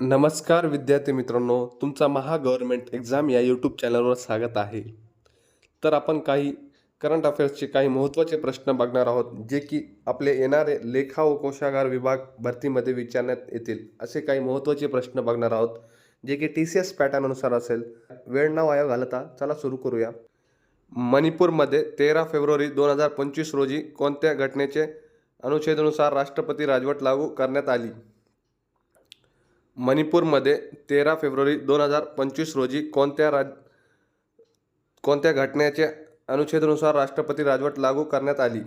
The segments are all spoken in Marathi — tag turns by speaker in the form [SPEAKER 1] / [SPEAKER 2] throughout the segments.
[SPEAKER 1] नमस्कार विद्यार्थी मित्रांनो तुमचा महा गव्हर्नमेंट एक्झाम या यूट्यूब चॅनलवर स्वागत आहे. तर आपण काही करंट अफेअर्सचे काही महत्त्वाचे प्रश्न बघणार आहोत जे की आपले येणारे लेखा व कोशागार विभाग भरतीमध्ये विचारण्यात येतील असे काही महत्त्वाचे प्रश्न बघणार आहोत जे की टी सी एस पॅटर्ननुसार असेल. वेळ न वाया घालता चला सुरू करूया. मणिपूरमध्ये तेरा फेब्रुवारी दोन हजार पंचवीस रोजी कोणत्या घटनेचे अनुच्छेदानुसार राष्ट्रपती राजवट लागू करण्यात आली? मणिपूरमध्ये तेरा फेब्रुवारी दोन हजार पंचवीस रोजी कोणत्या राज कोणत्या घटनेच्या अनुच्छेदानुसार राष्ट्रपती राजवट लागू करण्यात आली?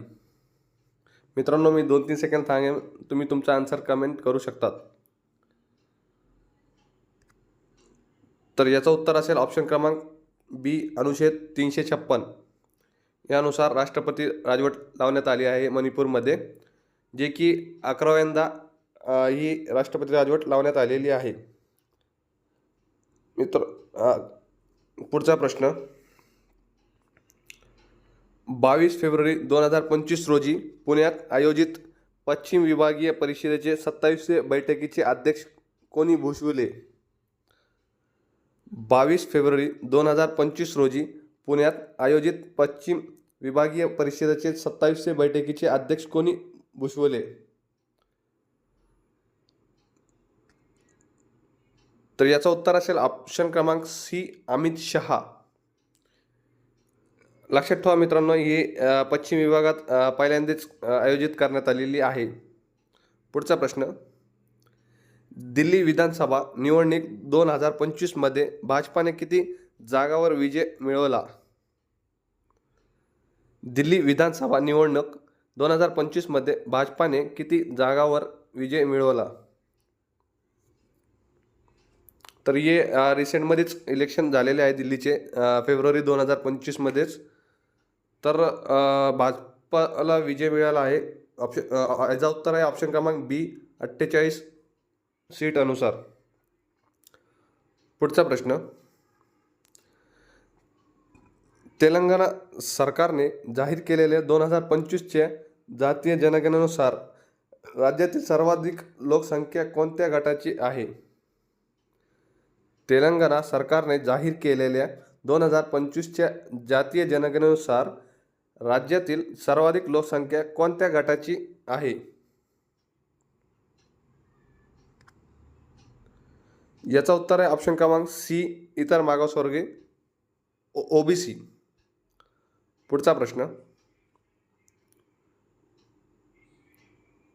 [SPEAKER 1] मित्रांनो मी दोन तीन सेकंद सांगेन तुम्ही तुमचा आन्सर कमेंट करू शकतात. तर याचं उत्तर असेल ऑप्शन क्रमांक बी अनुच्छेद तीनशे छप्पन. यानुसार राष्ट्रपती राजवट लावण्यात आली आहे मणिपूरमध्ये जे की अकराव्यांदा ही राष्ट्रपती राजवट लावण्यात आलेली आहे. मित्र पुढचा प्रश्न. बावीस फेब्रुवारी दोन हजार पंचवीस रोजी पुण्यात आयोजित पश्चिम विभागीय परिषदेचे सत्तावीसवे बैठकीचे अध्यक्ष कोणी भूषविले? बावीस फेब्रुवारी दोन हजार पंचवीस रोजी पुण्यात आयोजित पश्चिम विभागीय परिषदेचे सत्तावीसवे बैठकीचे अध्यक्ष कोणी भूषवले? तर याचं उत्तर असेल ऑप्शन क्रमांक सी अमित शहा. लक्षात ठेवा मित्रांनो ही पश्चिम विभागात पहिल्यांदाच आयोजित करण्यात आलेली आहे. पुढचा प्रश्न. दिल्ली विधानसभा निवडणूक दोन हजार पंचवीसमध्ये भाजपाने किती जागावर विजय मिळवला? दिल्ली विधानसभा निवडणूक दोन हजार पंचवीसमध्ये भाजपाने किती जागावर विजय मिळवला? तर हे रिसेंटमध्येच इलेक्शन झालेले आहे दिल्लीचे फेब्रुवारी दोन हजार पंचवीसमध्येच. तर भाजपाला विजय मिळाला आहे. ऑप्शन याचा उत्तर आहे ऑप्शन क्रमांक बी अठ्ठेचाळीस सीट अनुसार पुढचा प्रश्न. तेलंगणा सरकारने जाहीर केलेल्या दोन हजार पंचवीसच्या जातीय जनगणनेनुसार राज्यातील सर्वाधिक लोकसंख्या कोणत्या गटाची आहे? तेलंगणा सरकारने जाहीर केलेल्या दोन हजार पंचवीसच्या जातीय जनगणनेनुसार राज्यातील सर्वाधिक लोकसंख्या कोणत्या गटाची आहे? याचं उत्तर आहे ऑप्शन क्रमांक सी इतर मागासवर्गीय ओबीसी. पुढचा प्रश्न.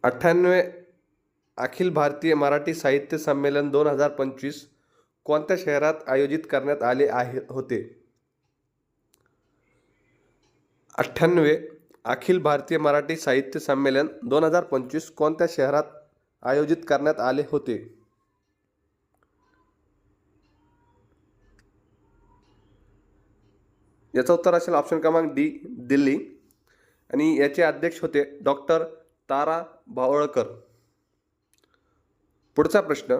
[SPEAKER 1] अठ्ठ्याण्णवे अखिल भारतीय मराठी साहित्य संमेलन दोन हजार पंचवीस कोणत्या शहरात आयोजित करण्यात आले आहे होते? अठ्ठ्याण्णवे अखिल भारतीय मराठी साहित्य संमेलन दोन हजार पंचवीस कोणत्या शहरात आयोजित करण्यात आले होते? याचं उत्तर असेल ऑप्शन क्रमांक डी दिल्ली. आणि याचे अध्यक्ष होते डॉक्टर तारा भावळकर पुढचा प्रश्न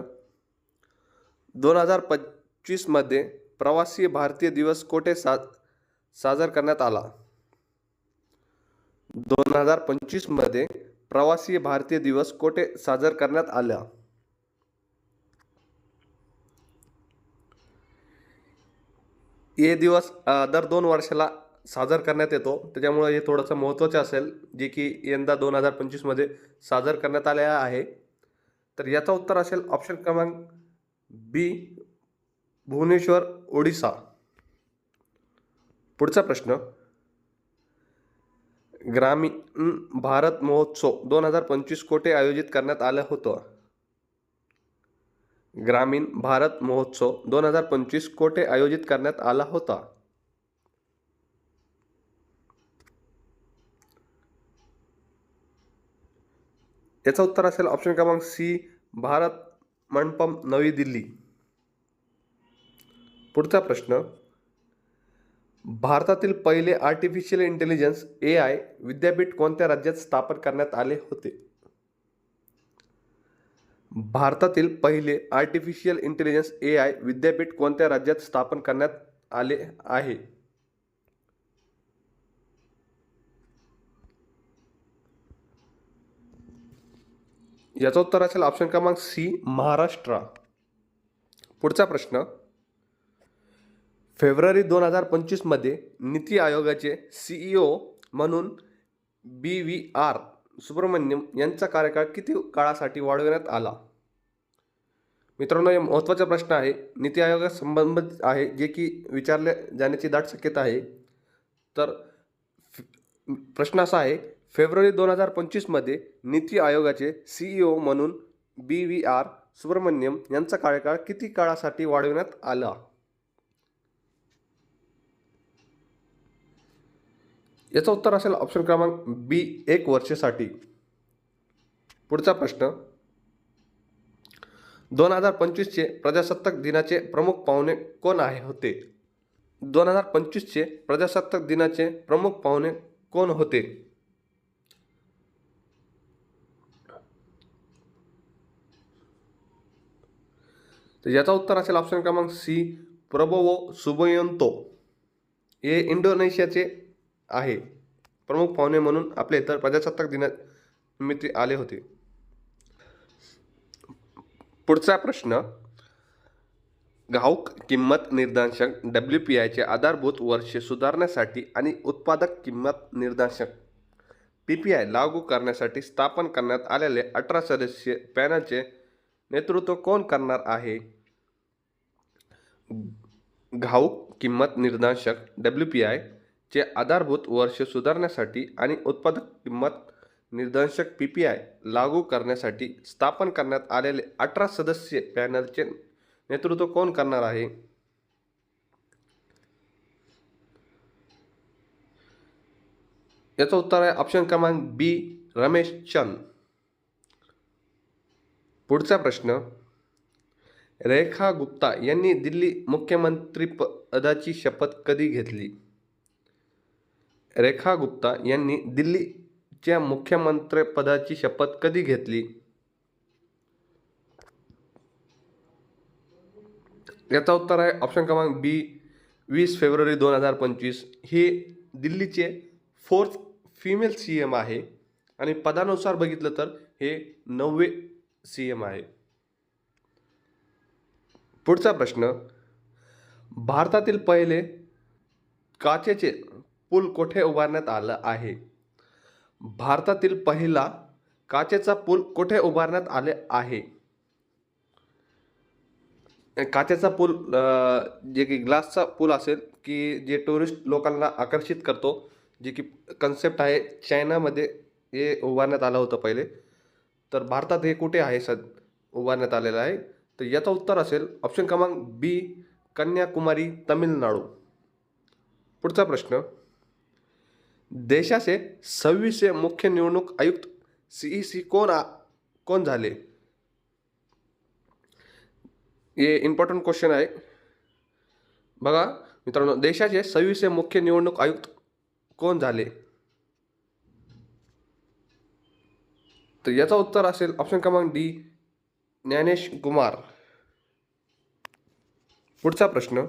[SPEAKER 1] दोन हजार पंचवीसमध्ये प्रवासी भारतीय दिवस कोठे सा साजर करण्यात आला? दोन हजार पंचवीसमध्ये प्रवासी भारतीय दिवस कोठे साजर करण्यात आला? हे दिवस दर दोन वर्षाला साजर करण्यात येतो. त्याच्यामुळे हे थोडंसं महत्त्वाचं असेल जे की यंदा दोन हजार पंचवीसमध्ये साजर करण्यात आले आहे. तर याचं उत्तर असेल ऑप्शन क्रमांक बी भुवनेश्वर ओडिसा. पुढचा प्रश्न. ग्रामीण भारत महोत्सव दोन हजार पंचवीस कोठे आयोजित करण्यात आलं होतं? ग्रामीण भारत महोत्सव दोन हजार पंचवीस कोठे आयोजित करण्यात आला होता? याचं उत्तर असेल ऑप्शन क्रमांक सी भारत मंडपम नवी दिल्ली. पुढचा प्रश्न. भारतातील पहिले आर्टिफिशियल इंटेलिजन्स ए आय विद्यापीठ कोणत्या राज्यात स्थापन करण्यात आले होते? भारतातील पहिले आर्टिफिशियल इंटेलिजन्स ए आय विद्यापीठ कोणत्या राज्यात स्थापन करण्यात आले आहे? याचं उत्तर असेल ऑप्शन क्रमांक सी महाराष्ट्र. पुढचा प्रश्न. फेब्रुवारी दोन हजार पंचवीसमध्ये नीती आयोगाचे सीईओ म्हणून बी व्ही आर सुब्रमण्यम यांचा कार्यकाळ किती काळासाठी वाढवण्यात आला? मित्रांनो हे महत्त्वाचा प्रश्न आहे. नीती आयोगासंबंधित आहे जे की विचारले जाण्याची दाट शक्यता आहे. तर प्रश्न असा आहे फेब्रुवारी दोन हजार पंचवीसमध्ये नीती आयोगाचे सीईओ म्हणून बी व्ही आर सुब्रमण्यम यांचा कार्यकाळ किती काळासाठी वाढवण्यात आला? याचं उत्तर असेल ऑप्शन क्रमांक बी एक वर्षासाठी. पुढचा प्रश्न. दोन हजार पंचवीसचे प्रजासत्ताक दिनाचे प्रमुख पाहुणे कोण आहे होते? दोन हजार पंचवीसचे प्रजासत्ताक दिनाचे प्रमुख पाहुणे कोण होते? तर याचा उत्तर असेल ऑप्शन क्रमांक सी प्रबोवो सुबयंतो हे इंडोनेशियाचे आहे. प्रमुख पाहुणे म्हणून आपले तर प्रजासत्ताक दिनानिमित्त आले होते. पुढचा प्रश्न घाऊक किंमत निर्देशांक डब्ल्यू पी आयचे आधारभूत वर्षे सुधारण्यासाठी आणि उत्पादक किंमत निर्देशांक पी पी आय लागू करण्यासाठी स्थापन करण्यात आलेले अठरा सदस्य पॅनलचे नेतृत्व कोण करणार आहे? घाऊक किंमत निर्देशक डब्ल्यू पी आय चे आधारभूत वर्ष सुधारण्यासाठी आणि उत्पादक किंमत निर्देशक पी पी आय लागू करण्यासाठी स्थापन करण्यात आलेले अठरा सदस्य पॅनलचे नेतृत्व कोण करणार आहे? याचं उत्तर आहे ऑप्शन क्रमांक बी रमेश चंद. पुढचा प्रश्न रेखा गुप्ता यांनी दिल्ली मुख्यमंत्री पदाची शपथ कधी घेतली? रेखा गुप्ता यांनी दिल्लीच्या मुख्यमंत्रीपदाची शपथ कधी घेतली? याचा उत्तर आहे ऑप्शन क्रमांक बी वीस फेब्रुवारी दोन हजार पंचवीस. ही दिल्लीचे फोर्थ फिमेल सी एम आहे. आणि पदानुसार बघितलं तर हे नववे सी एम आहे. पुढचा प्रश्न भारतातील पहिले काचेचे पूल कोठे उभारण्यात आलं आहे? भारतातील पहिला काचेचा पूल कोठे उभारण्यात आले आहे? काचेचा पूल जे की ग्लासचा पूल असेल की जे टुरिस्ट लोकांना आकर्षित करतो जे की कन्सेप्ट आहे चायनामध्ये हे उभारण्यात आलं होतं पहिले. तर भारतात हे कुठे आहे सद उभारण्यात आलेलं आहे. तर याचं उत्तर असेल ऑप्शन क्रमांक बी कन्याकुमारी तमिळनाडू. पुढचा प्रश्न. देशाचे सव्वीसशे मुख्य निवडणूक आयुक्त सीई सी कोण आ कोण झाले? हे इम्पॉर्टंट क्वेश्चन आहे. बघा मित्रांनो देशाचे सव्वीसशे मुख्य निवडणूक आयुक्त कोण झाले? तर याचा उत्तर असेल ऑप्शन क्रमांक डी ज्ञानेश कुमार. पुढचा प्रश्न.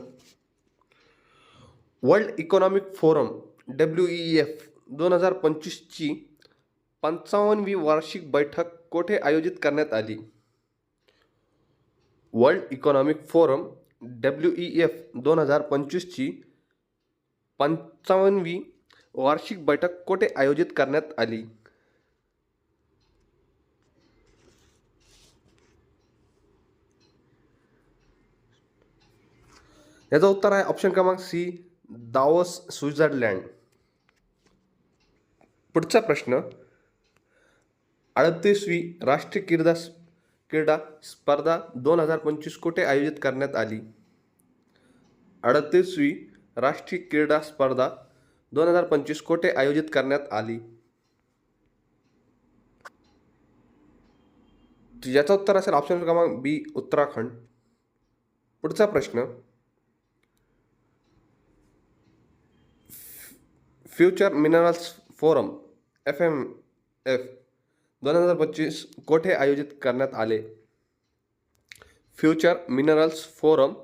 [SPEAKER 1] World Economic Forum W E F दोन हजार पंचवीसची पंचावन्नवी वार्षिक बैठक कोठे आयोजित करण्यात आली? World Economic Forum W E F दोन हजार पंचवीसची पंचावन्नवी वार्षिक बैठक कोठे आयोजित करण्यात आली? याचं उत्तर आहे ऑप्शन क्रमांक सी दावस स्वित्झर्लँड. पुढचा प्रश्न अडतीसवी राष्ट्रीय क्रीडा क्रीडा स्पर्धा दोन हजार पंचवीस कोठे आयोजित करण्यात आली? अडतीसवी राष्ट्रीय क्रीडा स्पर्धा दोन हजार पंचवीस कोठे आयोजित करण्यात आली? याचं उत्तर असेल ऑप्शन क्रमांक बी उत्तराखंड. पुढचा प्रश्न Future Minerals Forum F M F दोन हजार पंचवीस कोठे आयोजित करण्यात आले? फ्युचर मिनरल्स फोरम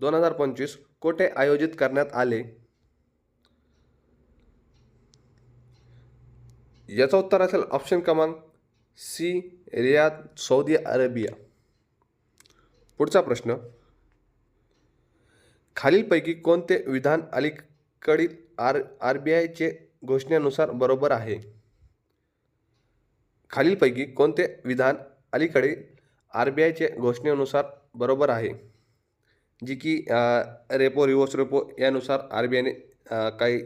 [SPEAKER 1] दोन हजार पंचवीस कोठे आयोजित करण्यात आले? याचं उत्तर असेल ऑप्शन क्रमांक सी रियाद सौदी अरेबिया. पुढचा प्रश्न खालीलपैकी कोणते विधान अलीकडील आर आर बी आयचे घोषणेनुसार बरोबर आहे. खालीलपैकी कोणते विधान अलीकडे आर बी आयचे घोषणेनुसार बरोबर आहे? जी की रेपो रिवर्स रेपो यानुसार आर बी आयने काही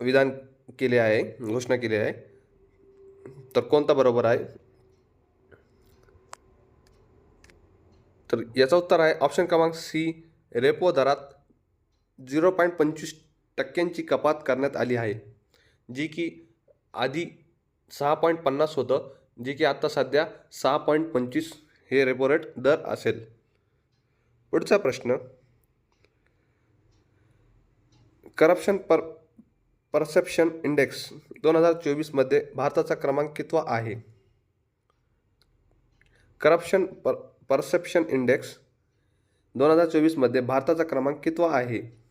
[SPEAKER 1] विधान केले आहे घोषणा केली आहे. तर कोणता बरोबर आहे? तर याचं उत्तर आहे ऑप्शन क्रमांक सी रेपो दरात झिरो पॉईंट पंचवीस टक्क्यांची कपात करण्यात आली आहे. जी की आधी सहा पॉईंट पन्नास होतं जे की आत्ता सध्या सहा पॉईंट पंचवीस हे रेपो रेट दर असेल. पुढचा प्रश्न. करप्शन पर परसेप्शन इंडेक्स दोन हजार चोवीसमध्ये भारताचा क्रमांक कितवा आहे. करप्शन पर परसेप्शन इंडेक्स दोन हजार चोवीसमध्ये भारताचा क्रमांक कितवा आहे.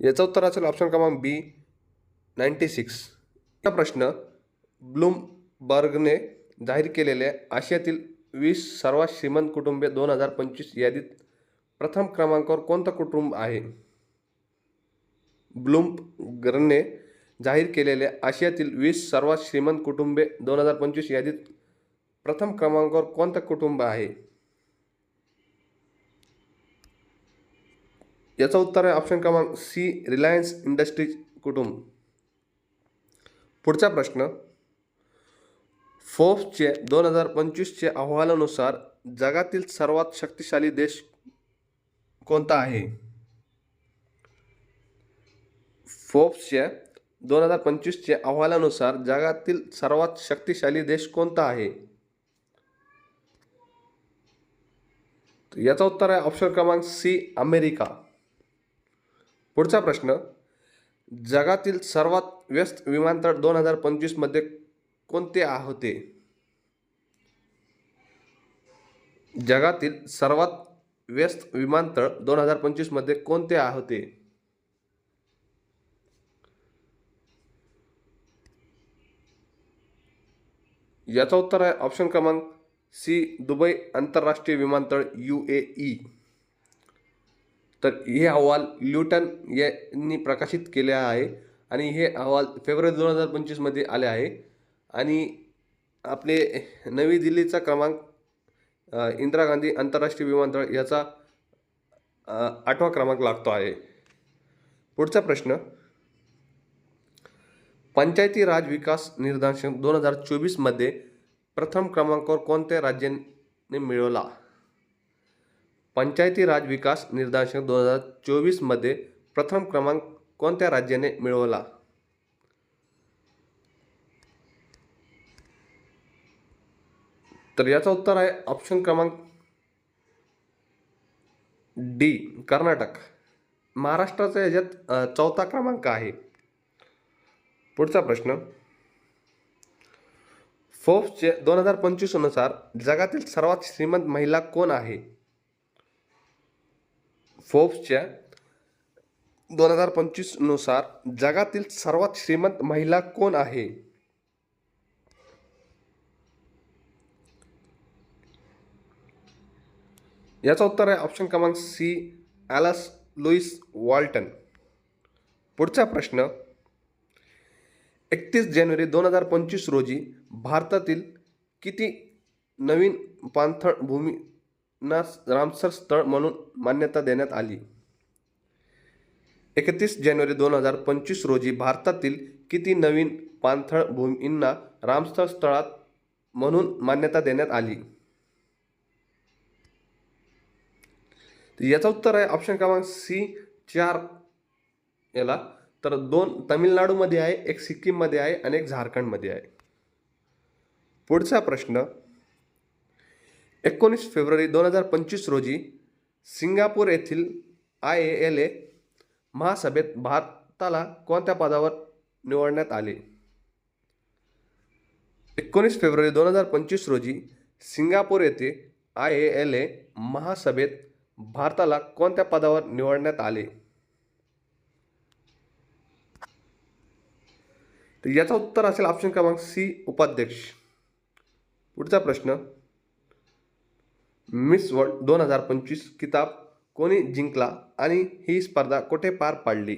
[SPEAKER 1] याचं उत्तर असेल ऑप्शन क्रमांक बी नाईन्टी सिक्स हा प्रश्न ब्लूमबर्गने जाहीर केलेल्या आशियातील वीस सर्वात श्रीमंत कुटुंबे दोन हजार पंचवीस यादीत प्रथम क्रमांकावर कोणतं कुटुंब आहे? ब्लूमबर्गने जाहीर केलेल्या आशियातील वीस सर्वात श्रीमंत कुटुंबे दोन हजार पंचवीस यादीत प्रथम क्रमांकावर कोणतं कुटुंब आहे? याचं उत्तर आहे ऑप्शन क्रमांक सी रिलायन्स इंडस्ट्रीज कुटुंब पुढचा प्रश्न. फोर्ब्सचे दोन हजार पंचवीसचे अहवालानुसार जगातील सर्वात शक्तिशाली देश कोणता आहे? फोर्ब्सच्या दोन हजार पंचवीसच्या अहवालानुसार जगातील सर्वात शक्तिशाली देश कोणता आहे? याचं उत्तर आहे ऑप्शन क्रमांक सी अमेरिका पुढचा प्रश्न जगातील सर्वात व्यस्त विमानतळ दोन हजार पंचवीसमध्ये कोणते होते? जगातील सर्वात व्यस्त विमानतळ दोन हजार पंचवीसमध्ये कोणते होते? याचं उत्तर आहे ऑप्शन क्रमांक सी दुबई आंतरराष्ट्रीय विमानतळ यू ए ई. तर हे अहवाल ल्युटन यांनी प्रकाशित केले आहे आणि हे अहवाल फेब्रुवारी दोन हजार पंचवीसमध्ये आले आहे. आणि आपले नवी दिल्लीचा क्रमांक इंदिरा गांधी आंतरराष्ट्रीय विमानतळ याचा आठवा क्रमांक लागतो आहे. पुढचा प्रश्न पंचायती राज विकास निर्देशांक दोन हजार चोवीसमध्ये प्रथम क्रमांकावर कोणत्या राज्याने मिळवला? पंचायती राज विकास निर्देशांक दोन हजार चोवीसमध्ये प्रथम क्रमांक कोणत्या राज्याने मिळवला? तर याचं उत्तर आहे ऑप्शन क्रमांक डी कर्नाटक. महाराष्ट्राचा याच्यात चौथा क्रमांक आहे. पुढचा प्रश्न. फोर्ब्सचे दोन हजार पंचवीसनुसार जगातील सर्वात श्रीमंत महिला कोण आहे? फोर्ब्सच्या दोन हजार पंचवीसनुसार जगातील सर्वात श्रीमंत महिला कोण आहे? याचं उत्तर आहे ऑप्शन क्रमांक सी ॲलस लुईस वॉल्टन पुढचा प्रश्न एकतीस जानेवारी दोन हजार पंचवीस रोजी भारतातील किती नवीन पाणथळ ना रामसर स्थळ म्हणून मान्यता देण्यात आली. एकतीस जानेवारी दोन हजार पंचवीस रोजी भारतातील किती नवीन पाणथळ भूमींना रामसर स्थळात म्हणून मान्यता देण्यात आली? याचं उत्तर आहे ऑप्शन क्रमांक सी चार. याला तर दोन तमिळनाडूमध्ये आहे एक सिक्कीममध्ये आहे आणि एक झारखंडमध्ये आहे. पुढचा प्रश्न एकोणीस फेब्रुवारी दोन हजार पंचवीस रोजी सिंगापूर येथील आय ए एल ए महासभेत भारताला कोणत्या पदावर निवडण्यात आले? एकोणीस फेब्रुवारी दोन हजार पंचवीस रोजी सिंगापूर येथे आय ए एल ए महासभेत भारताला कोणत्या पदावर निवडण्यात आले? तर याचं उत्तर असेल ऑप्शन क्रमांक सी उपाध्यक्ष. पुढचा प्रश्न मिस वर्ल्ड दोन हजार पंचवीस किताब कोणी जिंकला आणि ही स्पर्धा कुठे पार पाडली?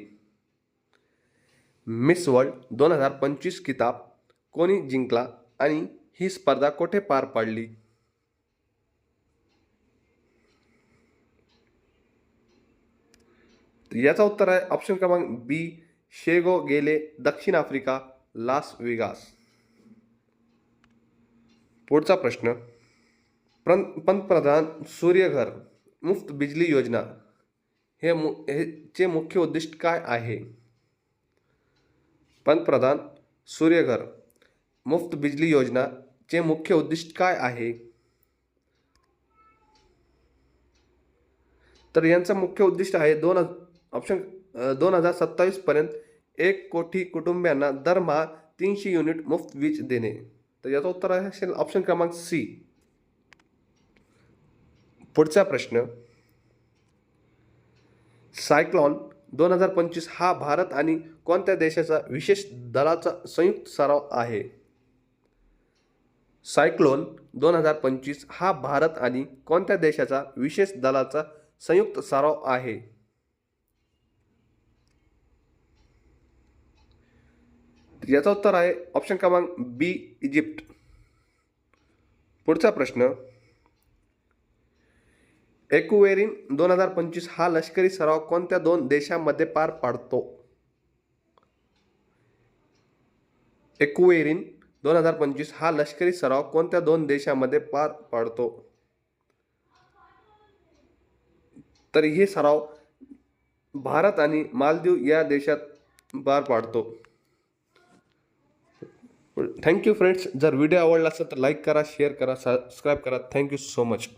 [SPEAKER 1] मिस वर्ल्ड दोन हजार पंचवीस किताब कोणी जिंकला आणि ही स्पर्धा कुठे पार पाडली? याचा उत्तर आहे ऑप्शन क्रमांक बी शेगो गेले दक्षिण आफ्रिका लास वेगास. पुढचा प्रश्न प्रं पंतप्रधान सूर्यघर मुफ्त बिजली योजना हे मु हेचे मुख्य उद्दिष्ट काय आहे? पंतप्रधान सूर्यघर मुफ्त बिजली योजनाचे मुख्य उद्दिष्ट काय आहे? तर यांचं मुख्य उद्दिष्ट आहे दोन ऑप्शन दोन हजार सत्तावीसपर्यंत एक कोटी कुटुंबियांना दरमहा तीनशे युनिट मुफ्त वीज देणे. तर याचं उत्तर आहे असेल ऑप्शन क्रमांक सी पुढचा प्रश्न. सायक्लॉन दोन हजार पंचवीस हा भारत आणि कोणत्या देशाचा विशेष दलाचा संयुक्त सराव आहे? सायक्लोन दोन हजार पंचवीस हा भारत आणि कोणत्या देशाचा विशेष दलाचा संयुक्त सराव आहे? याचं उत्तर आहे ऑप्शन क्रमांक बी इजिप्त. पुढचा प्रश्न एकुवेरिन दोन हजार पंचवीस हा लष्करी सराव कोणत्या दोन देशांमध्ये पार पाडतो? एकुवेरिन दोन हजार पंचवीस हा लष्करी सराव कोणत्या दोन देशांमध्ये पार पाडतो? तर हे सराव भारत आणि मालदीव या देशात पार पाडतो. थँक्यू फ्रेंड्स जर व्हिडिओ आवडला असेल तर लाईक करा शेअर करा सबस्क्राईब करा. Thank you so much